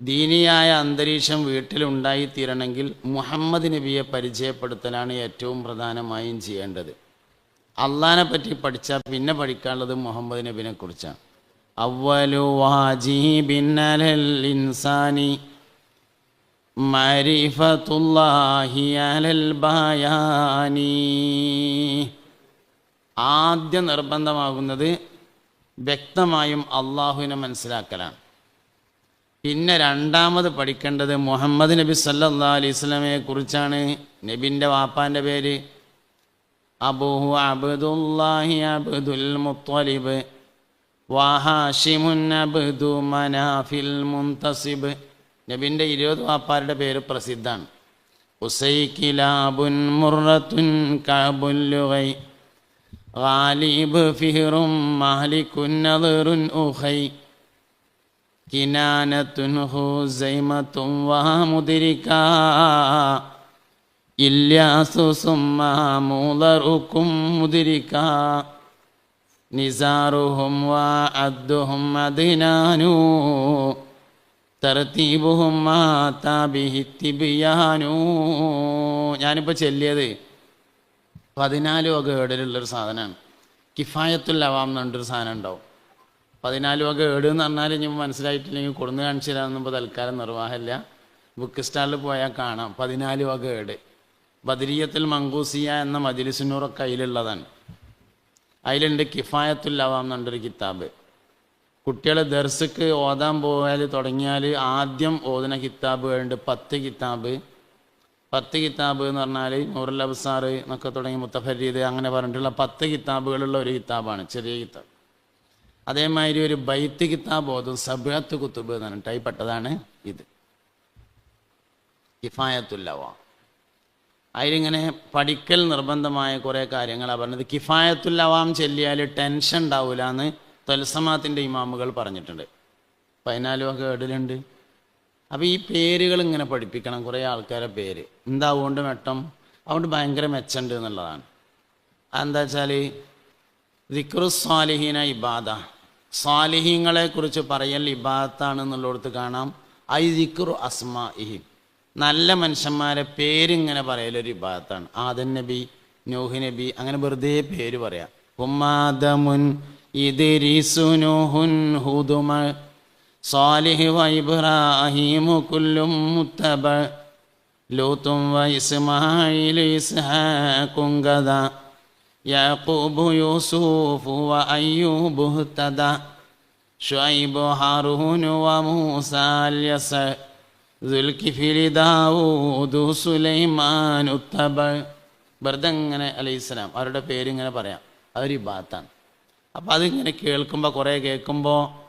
ദീനിയായ അന്തരീക്ഷം വീട്ടിലുണ്ടായിത്തീരണമെങ്കിൽ മുഹമ്മദ് നബിയെ പരിചയപ്പെടുത്തലാണ് ഏറ്റവും പ്രധാനമായും ചെയ്യേണ്ടത്. അള്ളാനെ പറ്റി പഠിച്ചാൽ പിന്നെ പഠിക്കാനുള്ളത് മുഹമ്മദ് നബിനെ കുറിച്ചാണ്. ആദ്യം നിർബന്ധമാകുന്നത് വ്യക്തമായും അള്ളാഹുവിനെ മനസ്സിലാക്കലാണ്. പിന്നെ രണ്ടാമത് പഠിക്കേണ്ടത് മുഹമ്മദ് നബി സല്ലാ അലൈഹി സ്വലമയെ കുറിച്ചാണ്. നബിന്റെ വാപ്പാന്റെ പേര് അബൂഹു അബ്ദുല്ലാഹി അബ്ദുൽ മുത്തലിബ് വാഹാഷിമുൻ അബ്ദു മനാഫിൽ മുന്തസിബ് നബിന്റെ ഇരുപത് വാപ്പാരുടെ പേര് പ്രസിദ്ധമാണ്. ഉസൈക്കിലാബുൻ ഫിഹറും മാലിക്കുൻ നദറുൻ ഉഖൈ സൈമത്തും ഹുസൈമത്തും വമുദിരിക്ക ഇല്യാസു സുമ്മാമൂലറുക്കും മുദിരിക്ക നിസാറുഹും വഅദ്ദുഹും അദ്നാനു. തർത്തീബുഹും മാതാബിഹി തിബിയാനു. ഞാനിപ്പോൾ ചെല്ലിയത് പതിനാല് വക ഏടലുള്ളൊരു സാധനമാണ് കിഫായത്തുൽ അവാം എന്ന് പറഞ്ഞൊരു സാധനം ഉണ്ടാവും. പതിനാല് വക ഏട് എന്ന് പറഞ്ഞാൽ ഇനി മനസ്സിലായിട്ടില്ലെങ്കിൽ കൊടുന്ന് കാണിച്ചു ഇപ്പോൾ തൽക്കാലം നിർവാഹമില്ല. ബുക്ക് സ്റ്റാളിൽ പോയാൽ കാണാം. പതിനാല് വക ഏട്. ബദരീയത്തിൽ മങ്കൂസിയ എന്ന മജിലിസിനൂറൊക്കെ അതിലുള്ളതാണ് അതിലുണ്ട് കിഫായത്തുൽ അവാം എന്നൊരു കിതാബ്. കുട്ടികൾ ദർസക്ക് ഓതാൻ പോയാൽ തുടങ്ങിയാൽ ആദ്യം ഓതുന്ന കിതാബ് കിതാബുകളുണ്ട് പത്ത് കിതാബ്. പത്ത് കിതാബ് എന്ന് പറഞ്ഞാൽ നൂറുൽ അബ്സാർ എന്നൊക്കെ തുടങ്ങി മുത്തഫരീദ് അങ്ങനെ പറഞ്ഞിട്ടുള്ള പത്ത് കിതാബുകളുള്ള ഒരു കിതാബാണ്. ചെറിയ കിതാബ്. അതേമാതിരി ഒരു ബൈത്ത് കിതാബ് ഓതും സബത്ത് കുത്തുബ് എന്ന് പറഞ്ഞിട്ട് അതിൽപ്പെട്ടതാണ് ഇത്. കിഫായത്തുല്ലവ. അതിലിങ്ങനെ പഠിക്കൽ നിർബന്ധമായ കുറേ കാര്യങ്ങളാണ് പറഞ്ഞത്. കിഫായത്തുല്ലവാം ചെല്ലിയാൽ ടെൻഷൻ ഉണ്ടാവില്ല എന്ന് തൽസമാത്തിന്റെ ഇമാമുകൾ പറഞ്ഞിട്ടുണ്ട്. പതിനാലും ഒക്കെ ഏടിലുണ്ട് അപ്പോൾ ഈ പേരുകൾ ഇങ്ങനെ പഠിപ്പിക്കണം കുറേ ആൾക്കാരെ പേര്. എന്താ അതുകൊണ്ട് മെട്ടം? അതുകൊണ്ട് ഭയങ്കര മെച്ചമുണ്ട് എന്നുള്ളതാണ്. അതെന്താ വെച്ചാൽ ദിക്രുസ്വാലിഹീന ഇബാദ. സ്വാലിഹീങ്ങളെ കുറിച്ച് പറയൽ ഇബാദത്താണ് എന്നുള്ളിടത്ത് കാണാം. ഐ ദിക്റു അസ്മാ ഇഹിം നല്ല മനുഷ്യന്മാരെ പേരിങ്ങനെ പറയലൊരു ഇബാത്താണ് ആദൻ നബി നൂഹ് നബി അങ്ങനെ വെറുതെ പേര് പറയാം. ഉമ്മാദമുൻ ഹുദുമ സാലിഹ് ഇബ്രാഹിമു കുല്ലും മുത്തബ ഇസ്ഹാഖും ഗദ. യാക്കൂബ് യൂസുഫ് അയ്യൂബ് തദ ഷുഐബ് ഹാറൂൻ വ അല്യസ ദുൽകിഫിലി ദാവൂദ് സുലൈമാൻ ഉത്തബ. വെറുതെ ഇങ്ങനെ അലൈഹിസ്സലാം അവരുടെ പേരിങ്ങനെ പറയാം. അതൊരു ബാത്താണ് അപ്പം അതിങ്ങനെ കേൾക്കുമ്പോൾ കുറേ കേൾക്കുമ്പോൾ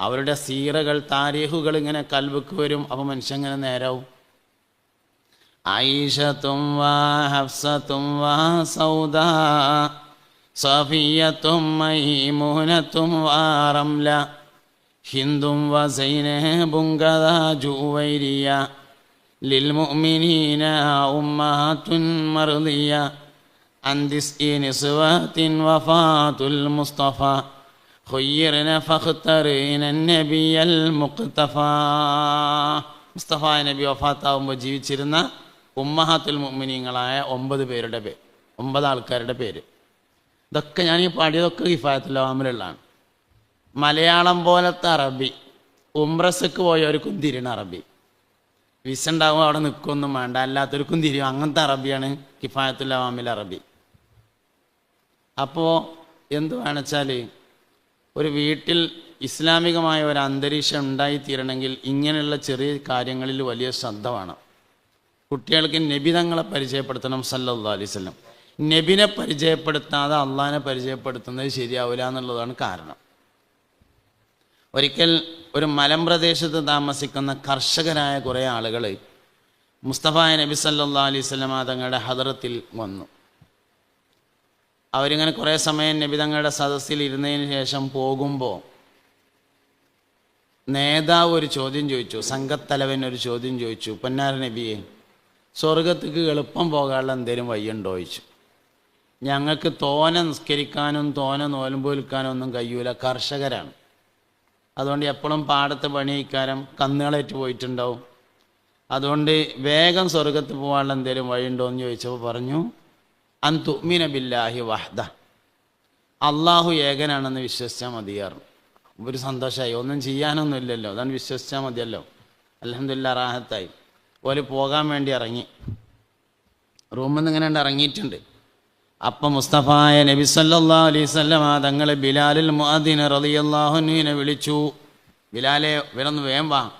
അവരുടെ സീറകൾ താരീഹുകൾ ഇങ്ങനെ കൽബുക്ക് വരും. അപ്പോൾ മനുഷ്യൻ ഇങ്ങനെ നേരാവും. ഐഷത്തും വാ ഹഫ്സത്തും വാ സൗദ സഫിയത്തും മൈമൂനത്തും വാ റംല ഹിന്ദും വ സൈനബും കഥ ജൂവൈരിയ للمؤمنين أمهات مرضية عن تسع نسوات وفاة المصطفى خيرنا فاخترنا النبي المقتفى മുസ്തഫ നബി വഫാത്താവുമ്പോൾ ജീവിച്ചിരുന്ന ഉമ്മഹാത്തുൽ മുഅ്മിനീങ്ങളായ ഒമ്പത് പേരുടെ പേര് ഒമ്പത് ആൾക്കാരുടെ പേര്. ഇതൊക്കെ ഞാൻ ഈ പാടിയതൊക്കെ കിഫായത്തുൽ അവാമിലുള്ളതാണ്. മലയാളം പോലത്തെ അറബി ഉംറസക്ക് പോയവർക്കും തിരിയണ അറബി. വിസ ഉണ്ടാവും അവിടെ നിൽക്കൊന്നും വേണ്ട അല്ലാത്തവർക്കും തിരിയും. അങ്ങനത്തെ അറബിയാണ് കിഫായത്തുൽ അവാമിൽ അറബി. അപ്പോൾ എന്ത് വേണച്ചാൽ ഒരു വീട്ടിൽ ഇസ്ലാമികമായ ഒരു അന്തരീക്ഷം ഉണ്ടായിത്തീരണമെങ്കിൽ ഇങ്ങനെയുള്ള ചെറിയ കാര്യങ്ങളിൽ വലിയ ശ്രദ്ധ വേണം. കുട്ടികൾക്ക് നബി തങ്ങളെ പരിചയപ്പെടുത്തണം സല്ലല്ലാ അലൈഹി വസല്ലം. നബിനെ പരിചയപ്പെടുത്താതെ അള്ളാഹിനെ പരിചയപ്പെടുത്തുന്നത് ശരിയാവില്ല എന്നുള്ളതാണ് കാരണം. ഒരിക്കൽ ഒരു മലമ്പ്രദേശത്ത് താമസിക്കുന്ന കർഷകരായ കുറേ ആളുകൾ മുസ്തഫ നബി സല്ലാ അലൈഹി സ്വലമ തങ്ങളുടെ ഹദറത്തിൽ വന്നു. അവരിങ്ങനെ കുറേ സമയം നബി തങ്ങളുടെ സദസ്സിൽ ഇരുന്നതിന് ശേഷം പോകുമ്പോൾ നേതാവ് ഒരു ചോദ്യം ചോദിച്ചു സംഘത്തലവൻ ഒരു ചോദ്യം ചോദിച്ചു പൊന്നാര നബിയെ സ്വർഗത്തേക്ക് എളുപ്പം പോകാനുള്ള എന്തേലും വയ്യുണ്ടോ ചോദിച്ചു. ഞങ്ങൾക്ക് തോന നിസ്കരിക്കാനും തോന നോലമ്പ് വിൽക്കാനും ഒന്നും കഴിയൂല. കർഷകരാണ്. അതുകൊണ്ട് എപ്പോഴും പാടത്ത് പണിയിക്കാരം കന്നുകളേറ്റ് പോയിട്ടുണ്ടാവും. അതുകൊണ്ട് വേഗം സ്വർഗത്ത് പോകാനുള്ള എന്തെങ്കിലും വഴിയുണ്ടോ എന്ന് ചോദിച്ചപ്പോൾ പറഞ്ഞു അൻ തുമിന ബില്ലാഹി വഹദ. അള്ളാഹു ഏകനാണെന്ന് വിശ്വസിച്ചാൽ മതിയാറും ഒരു സന്തോഷമായി. ഒന്നും ചെയ്യാനൊന്നുമില്ലല്ലോ. അതാണ് വിശ്വസിച്ചാൽ മതിയല്ലോ. അലഹമില്ല റാഹത്തായി. ഓൽ പോകാൻ വേണ്ടി ഇറങ്ങി. റൂമിൽ നിന്ന് ഇങ്ങനെ ഇറങ്ങിയിട്ടുണ്ട്. അപ്പം മുസ്തഫായ നബി സല്ലാ അലൈഹി വസല്ലമ തങ്ങൾ ബിലാലിൽ മുഅദ്ദിൻ റളിയല്ലാഹുവിനെ വിളിച്ചു. ബിലാലെ ഇവരൊന്ന് വേം വാ.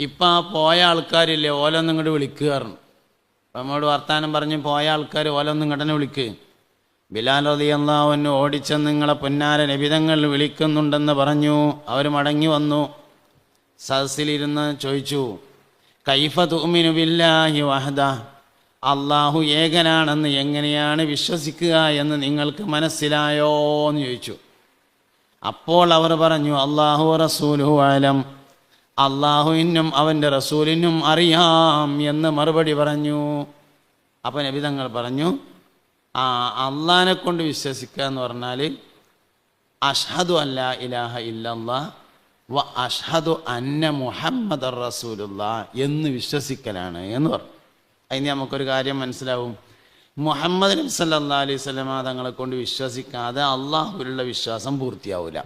ഇപ്പം ആ പോയ ആൾക്കാരില്ലേ ഓലൊന്നും ഇങ്ങോട്ട് വിളിക്കുകയായിരുന്നു അപ്പം നമ്മോട് വർത്താനം പറഞ്ഞ് പോയ ആൾക്കാർ ഓലൊന്നും ഇങ്ങോട്ടനെ വിളിക്ക്. ബിലാൽ റളിയല്ലാഹുവിന് ഓടിച്ചെന്ന് നിങ്ങളെ പൊന്നാര നബിതങ്ങൾ വിളിക്കുന്നുണ്ടെന്ന് പറഞ്ഞു. അവർ മടങ്ങി വന്നു. സദസ്സിലിരുന്ന് ചോദിച്ചു കൈഫ തുമിനു ബില്ലാഹി വഹദ. അള്ളാഹു ഏകനാണെന്ന് എങ്ങനെയാണ് വിശ്വസിക്കുക എന്ന് നിങ്ങൾക്ക് മനസ്സിലായോ എന്ന് ചോദിച്ചു. അപ്പോൾ അവർ പറഞ്ഞു അള്ളാഹു റസൂലു ആലം അള്ളാഹുവിനും അവന്റെ റസൂലിനും അറിയാം എന്ന് മറുപടി പറഞ്ഞു. അപ്പോൾ നബി തങ്ങൾ പറഞ്ഞു ആ അള്ളാഹിനെ കൊണ്ട് വിശ്വസിക്കുക എന്ന് പറഞ്ഞാൽ അഷ്ഹദു അല്ലാ ഇലാഹ ഇല്ലല്ലാ വ അഷ്ഹദു അന്ന മുഹമ്മദ് റസൂലുള്ള എന്ന് വിശ്വസിക്കലാണ് എന്ന് പറഞ്ഞു. അതിന് നമുക്കൊരു കാര്യം മനസ്സിലാവും. മുഹമ്മദ് നബി സല്ലാ അലൈഹി സ്വലമ തങ്ങളെ കൊണ്ട് വിശ്വസിക്കാതെ അള്ളാഹുവിലുള്ള വിശ്വാസം പൂർത്തിയാവില്ല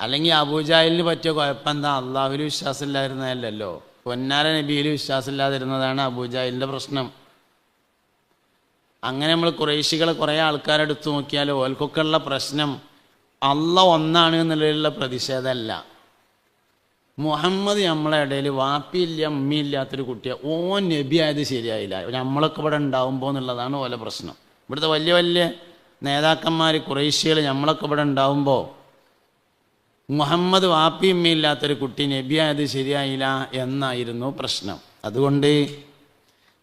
അല്ലെങ്കിൽ അബൂജാഹിലിന് പറ്റിയ കുഴപ്പം എന്താ? അള്ളാഹുവിൽ വിശ്വാസമില്ലായിരുന്നതല്ലല്ലോ പൊന്നാര നബിയിൽ വിശ്വാസമില്ലാതിരുന്നതാണ് അബൂജാഹിലിന്റെ പ്രശ്നം. അങ്ങനെ നമ്മൾ കുറേശികളെ കുറേ ആൾക്കാരെടുത്ത് നോക്കിയാൽ ഓൽക്കൊക്കെ ഉള്ള പ്രശ്നം അല്ല ഒന്നാണ് എന്നുള്ളതിലുള്ള പ്രതിഷേധമല്ല. മുഹമ്മദ് നമ്മളെ ഇടയിൽ വാപ്പിയില്ല അമ്മയില്ലാത്തൊരു കുട്ടിയെ. ഓ നബി ആയത് ശരിയായില്ല. നമ്മളൊക്കെ ഇവിടെ ഉണ്ടാവുമ്പോൾ എന്നുള്ളതാണ് ഓല പ്രശ്നം. ഇവിടുത്തെ വലിയ വലിയ നേതാക്കന്മാർ കുറേശ്യകൾ നമ്മളൊക്കെ ഇവിടെ ഉണ്ടാവുമ്പോൾ മുഹമ്മദ് വാപ്പി അമ്മയില്ലാത്തൊരു കുട്ടി നബി ആയത് ശരിയായില്ല എന്നായിരുന്നു പ്രശ്നം. അതുകൊണ്ട്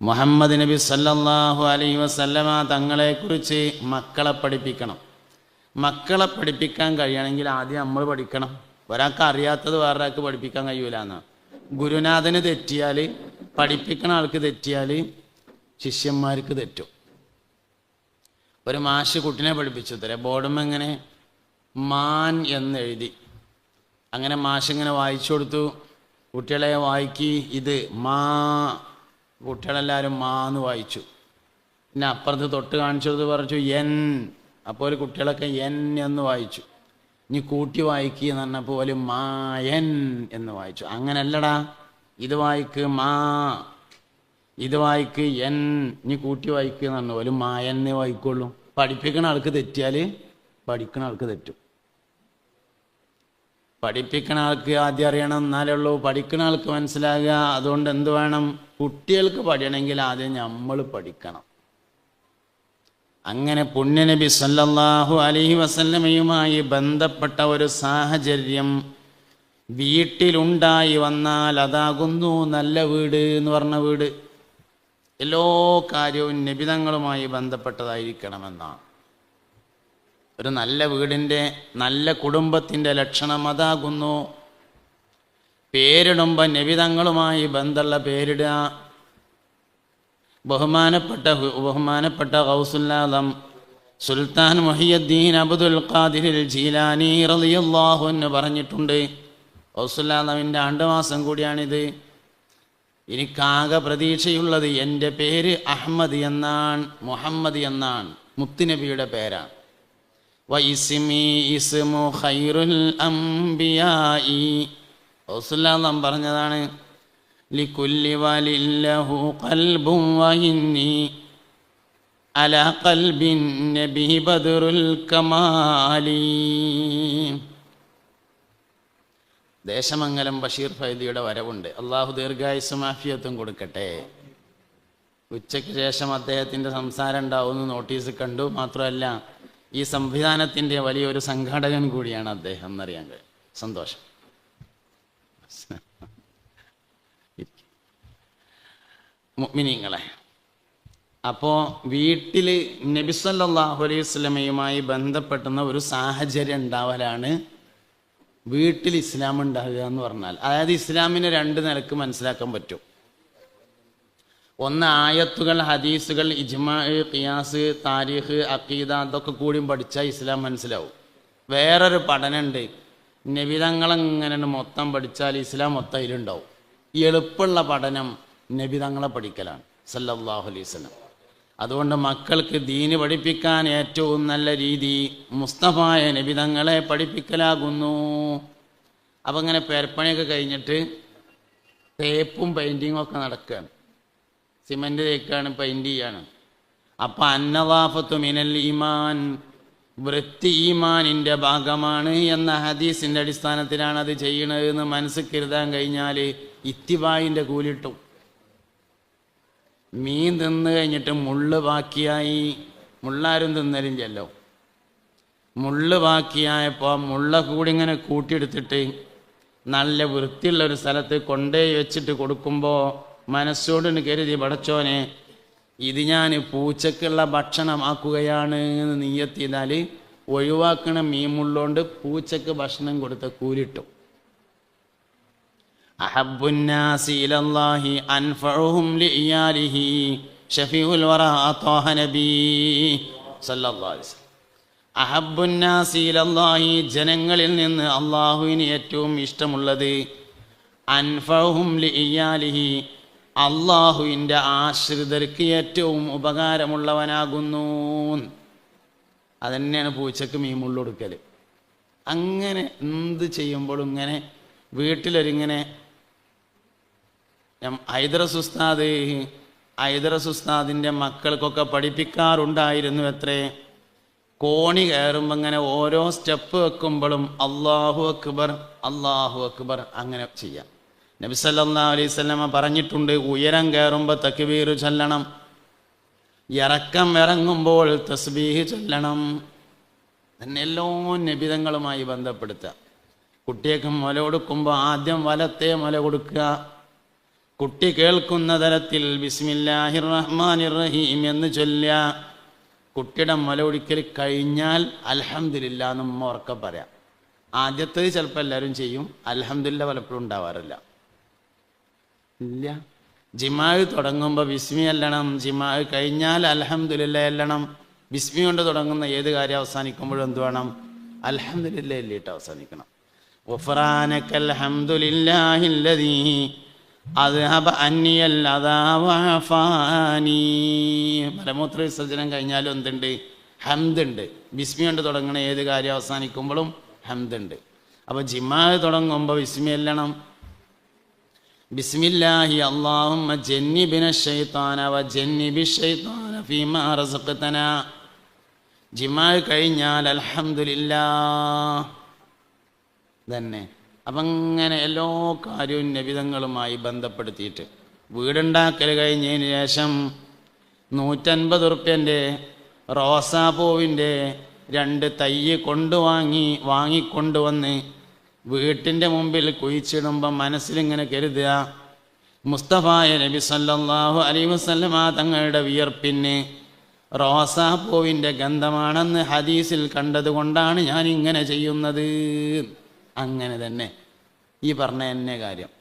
മുഹമ്മദ് നബി സല്ലല്ലാഹു അലൈഹി വസല്ലമ തങ്ങളെക്കുറിച്ച് മക്കളെ പഠിപ്പിക്കണം. മക്കളെ പഠിപ്പിക്കാൻ കഴിയണമെങ്കിൽ ആദ്യം നമ്മൾ പഠിക്കണം. ഒരാൾക്ക് അറിയാത്തത് വേറൊരാൾക്ക് പഠിപ്പിക്കാൻ കഴിയൂല എന്നാണ് ഗുരുനാഥന് തെറ്റിയാൽ പഠിപ്പിക്കണ ആൾക്ക് തെറ്റിയാൽ ശിഷ്യന്മാർക്ക് തെറ്റും. ഒരു മാഷ് കുട്ടിനെ പഠിപ്പിച്ചു. തരാം ബോർഡും എങ്ങനെ മാൻ എന്നെഴുതി. അങ്ങനെ മാഷ് ഇങ്ങനെ വായിച്ചു കൊടുത്തു. കുട്ടികളെ വായിക്കി ഇത് മാ കുട്ടികളെല്ലാവരും മാ എന്ന് വായിച്ചു. പിന്നെ അപ്പുറത്ത് തൊട്ട് കാണിച്ചത് പറഞ്ഞു എൻ അപ്പോൾ കുട്ടികളൊക്കെ എൻ എന്ന് വായിച്ചു. നീ കൂട്ടി വായിക്കുക എന്ന് പറഞ്ഞപ്പോൾ ഒരു മായൻ എന്ന് വായിച്ചു. അങ്ങനല്ലടാ. ഇത് വായിക്ക് മാ ഇത് വായിക്ക് എൻ നീ കൂട്ടി വായിക്കുക എന്ന് പറഞ്ഞു. ഒരു മായന്നേ വായിക്കുള്ളൂ. പഠിപ്പിക്കുന്ന ആൾക്ക് തെറ്റിയാൽ പഠിക്കുന്ന ആൾക്ക് തെറ്റും. പഠിപ്പിക്കുന്ന ആൾക്ക് ആദ്യം അറിയണം എന്നാലേ ഉള്ളൂ. പഠിക്കുന്ന ആൾക്ക് മനസ്സിലാകുക. അതുകൊണ്ട് എന്ത് വേണം? കുട്ടികൾക്ക് പഠിയണമെങ്കിൽ ആദ്യം നമ്മൾ പഠിക്കണം. അങ്ങനെ പുണ്യനബി സല്ലല്ലാഹു അലഹി വസല്ലമയുമായി ബന്ധപ്പെട്ട ഒരു സാഹചര്യം വീട്ടിലുണ്ടായി വന്നാൽ അതാകുന്നു നല്ല വീട് എന്ന് പറഞ്ഞ വീട്. എല്ലാ കാര്യവും നിബിതങ്ങളുമായി ബന്ധപ്പെട്ടതായിരിക്കണമെന്നാണ്. ഒരു നല്ല വീടിന്റെ നല്ല കുടുംബത്തിന്റെ ലക്ഷണം അതാകുന്നു. പേരിടുമ്പോൾ നിബിതങ്ങളുമായി ബന്ധമുള്ള പേരിടുക ബഹുമാനപ്പെട്ട ബഹുമാനപ്പെട്ട ഗൗസുല്ലാദം സുൽത്താൻ മൊഹിയുദ്ദീൻ അബ്ദുൽ ഖാദിരിൽ ജീലാനി റളിയല്ലാഹു എന്ന് പറഞ്ഞിട്ടുണ്ട്. ഗൗസുല്ലാദമിന്റെ ആണ്ടുമാസം കൂടിയാണിത്. എനിക്കാകെ പ്രതീക്ഷയുള്ളത് എന്റെ പേര് അഹമ്മദ് എന്നാണ് മുഹമ്മദ് എന്നാണ് മുത്തുനബിയുടെ പേരാണ്. വൈസിമി ഇസ്മു ഖൈറുൽ അംബിയായി. ഗൗസുല്ലാദം പറഞ്ഞതാണ് ലിക്കുല്ലി له قلب وإني على قلب النبي بدر الكمال. ദേശമംഗലം ബഷീർ ഫൈദിയുടെ വരവുണ്ട്. അള്ളാഹു ദീർഘായുസും ആഫിയത്തും കൊടുക്കട്ടെ. ഉച്ചയ്ക്ക് ശേഷം അദ്ദേഹത്തിന്റെ സംസാരം ഉണ്ടാവുമെന്ന് നോട്ടീസ് കണ്ടു. മാത്രമല്ല ഈ സംവിധാനത്തിന്റെ വലിയൊരു സംഘാടകൻ കൂടിയാണ് അദ്ദേഹം എന്നറിയാൻ കഴിയും സന്തോഷം. മുഅ്മിനീങ്ങളെ. അപ്പോൾ വീട്ടിൽ നബിസല്ലാഹു അലൈഹി സ്വലമയുമായി ബന്ധപ്പെട്ടുന്ന ഒരു സാഹചര്യം ഉണ്ടാവലാണ് വീട്ടിൽ ഇസ്ലാം ഉണ്ടാകുക എന്ന് പറഞ്ഞാൽ. അതായത് ഇസ്ലാമിനെ രണ്ട് നിലയ്ക്ക് മനസ്സിലാക്കാൻ പറ്റും. ഒന്ന് ആയത്തുകൾ ഹദീസുകൾ ഇജ്മാ ഖിയാസ് താരീഖ് അക്കീദ അതൊക്കെ കൂടിയും പഠിച്ചാൽ ഇസ്ലാം മനസ്സിലാവും. വേറൊരു പഠനമുണ്ട് നബിതങ്ങളെങ്ങനെ മൊത്തം പഠിച്ചാൽ ഇസ്ലാം മൊത്തം അതിലുണ്ടാവും. എളുപ്പമുള്ള പഠനം നബിതങ്ങളെ പഠിക്കലാണ്. സല്ലല്ലാഹു അലൈഹി വസല്ലം. അതുകൊണ്ട് മക്കൾക്ക് ദീന് പഠിപ്പിക്കാൻ ഏറ്റവും നല്ല രീതി മുസ്തഫായ നബി തങ്ങളെ പഠിപ്പിക്കലാകുന്നു. അപ്പം അങ്ങനെ പെരപ്പണിയൊക്കെ കഴിഞ്ഞിട്ട് തേപ്പും പെയിന്റിങ്ങും ഒക്കെ നടക്കുകയാണ്. സിമെന്റ് തേക്കാണ് പെയിന്റ് ചെയ്യാണ്. അപ്പം അന്നവാഫത്തു മിനൽ ഈമാൻ വൃത്തി ഈമാനിന്റെ ഭാഗമാണ് എന്ന ഹദീസിന്റെ അടിസ്ഥാനത്തിലാണ് അത് ചെയ്യണത് എന്ന് മനസ്സിൽ കരുതാൻ കഴിഞ്ഞാൽ ഇത്തിബായിന്റെ കൂലിട്ടും. മീൻ തിന്ന് കഴിഞ്ഞിട്ട് മുള്ള് ബാക്കിയായി. മുള്ളാരും തിന്നലില്ലല്ലോ മുള്ള് ബാക്കിയായപ്പോൾ മുള്ള കൂടി ഇങ്ങനെ കൂട്ടിയെടുത്തിട്ട് നല്ല വൃത്തിയുള്ള ഒരു സ്ഥലത്ത് കൊണ്ടുപോയി വെച്ചിട്ട് കൊടുക്കുമ്പോൾ മനസ്സോട് കരുതി പടച്ചോനെ ഇത് ഞാൻ പൂച്ചക്കുള്ള ഭക്ഷണമാക്കുകയാണ് എന്ന് നീയെത്തിയതാൽ ഒഴിവാക്കണ മീൻ മുള്ളോണ്ട് പൂച്ചക്ക് ഭക്ഷണം കൊടുത്ത കൂലിട്ടു അഹബുന്നാസി ഇലല്ലാഹി അൻഫഉഹും ലിഇയാലിഹി ഷഫീഉൽ വറാ തഹ നബി സല്ലല്ലാഹു അലൈഹി വസല്ലം അഹബുന്നാസി ഇലല്ലാഹി ജനങ്ങളിൽ നിന്ന് അള്ളാഹുവിന് ഏറ്റവും ഇഷ്ടമുള്ളത്. അൻഫഉഹും ലിയാലിഹി അള്ളാഹുവിന്റെ ആശ്രിതർക്ക് ഏറ്റവും ഉപകാരമുള്ളവനാകുന്നു. അതന്നെയാണ് പൂച്ചക്ക് മീൻ മുള്ളൊടുക്കൽ അങ്ങനെ എന്ത് ചെയ്യുമ്പോഴും ഇങ്ങനെ വീട്ടിലൊരിങ്ങനെ ഹൈദറസ് ഉസ്താദ് ഹൈദറസ് ഉസ്താദിന്റെ മക്കൾക്കൊക്കെ പഠിപ്പിക്കാറുണ്ടായിരുന്നു എത്രേ? കോണി കയറുമ്പോൾ ഇങ്ങനെ ഓരോ സ്റ്റെപ്പ് വെക്കുമ്പോഴും അള്ളാഹു അക്ബർ അള്ളാഹു അക്ബർ അങ്ങനെ ചെയ്യാം. നബിസല്ലാ അലൈഹി പറഞ്ഞിട്ടുണ്ട് ഉയരം കയറുമ്പോൾ തക്ബീർ ചൊല്ലണം ഇറക്കം ഇറങ്ങുമ്പോൾ തസ്ബീഹ് ചൊല്ലണം. തന്നെ എല്ലോ നിബിതങ്ങളുമായി ബന്ധപ്പെടുത്തുക. കുട്ടിയൊക്കെ മുല കൊടുക്കുമ്പോൾ ആദ്യം വലത്തെ മുല കൊടുക്കുക. കുട്ടി കേൾക്കുന്ന തരത്തിൽ ബിസ്മില്ലാഹിർ റഹ്മാനിർ റഹീം എന്ന് ചൊല്ലുക കുട്ടിയുടെ മല ഒടിക്കൽ കഴിഞ്ഞാൽ അലഹമില്ല എന്ന് ഉറക്കെ പറയാം. ആദ്യത്തെ ചിലപ്പോൾ എല്ലാവരും ചെയ്യും. അലഹമില്ല പലപ്പോഴും ഉണ്ടാവാറില്ല. ഇല്ല. ജിമാവ് തുടങ്ങുമ്പോൾ ബിസ്മി അല്ലണം. ജിമാവ് കഴിഞ്ഞാൽ അലഹമില്ല അല്ലണം. ബിസ്മി കൊണ്ട് തുടങ്ങുന്ന ഏത് കാര്യം അവസാനിക്കുമ്പോഴും എന്ത് വേണം? അലഹമില്ല അല്ലിട്ട് അവസാനിക്കണം. വഫറാനക്കൽ ഹംദുലില്ലാഹില്ലദീ അദ്ഹബ അന്നിയൽ അതാവാനി മലമൂത്ര വിസർജനം കഴിഞ്ഞാലും എന്തുണ്ട്? ഹംദുണ്ട്. ബിസ്മി കൊണ്ട് തുടങ്ങണ ഏത് കാര്യം അവസാനിക്കുമ്പോഴും ഹംദുണ്ട്. അപ്പോൾ ജിമാ തുടങ്ങുമ്പോൾ വിസ്മി അല്ലണം. ബിസ്മില്ലാഹി അള്ളാഹുമ്മ ജന്നിബിന ഷൈത്താന വ ജന്നിബി ഷെയ്ത്താന ഫീമാ റസഖ്തന. ജിമാ കഴിഞ്ഞാൽ അൽഹംദുലില്ലാ തന്നെ അപ്പം അങ്ങനെ എല്ലാ കാര്യവും നബിതങ്ങളുമായി ബന്ധപ്പെടുത്തിയിട്ട് വീടുണ്ടാക്കൽ കഴിഞ്ഞതിന് ശേഷം നൂറ്റൻപത് ഉറുപ്പ്യന്റെ റോസാപ്പൂവിന്റെ രണ്ട് തയ്യ് കൊണ്ടുവാങ്ങി വാങ്ങിക്കൊണ്ടുവന്ന് വീട്ടിന്റെ മുമ്പിൽ കുഴിച്ചിടുമ്പം മനസ്സിലിങ്ങനെ കരുതുക. മുസ്തഫായ നബി സല്ലല്ലാഹു അലൈഹി വസല്ലമ തങ്ങളുടെ വിയർപ്പിന് റോസാപ്പൂവിന്റെ ഗന്ധമാണെന്ന് ഹദീസിൽ കണ്ടതുകൊണ്ടാണ് ഞാൻ ഇങ്ങനെ ചെയ്യുന്നത്. അങ്ങനെ തന്നെ. ഈ പറഞ്ഞ തന്നെ കാര്യം.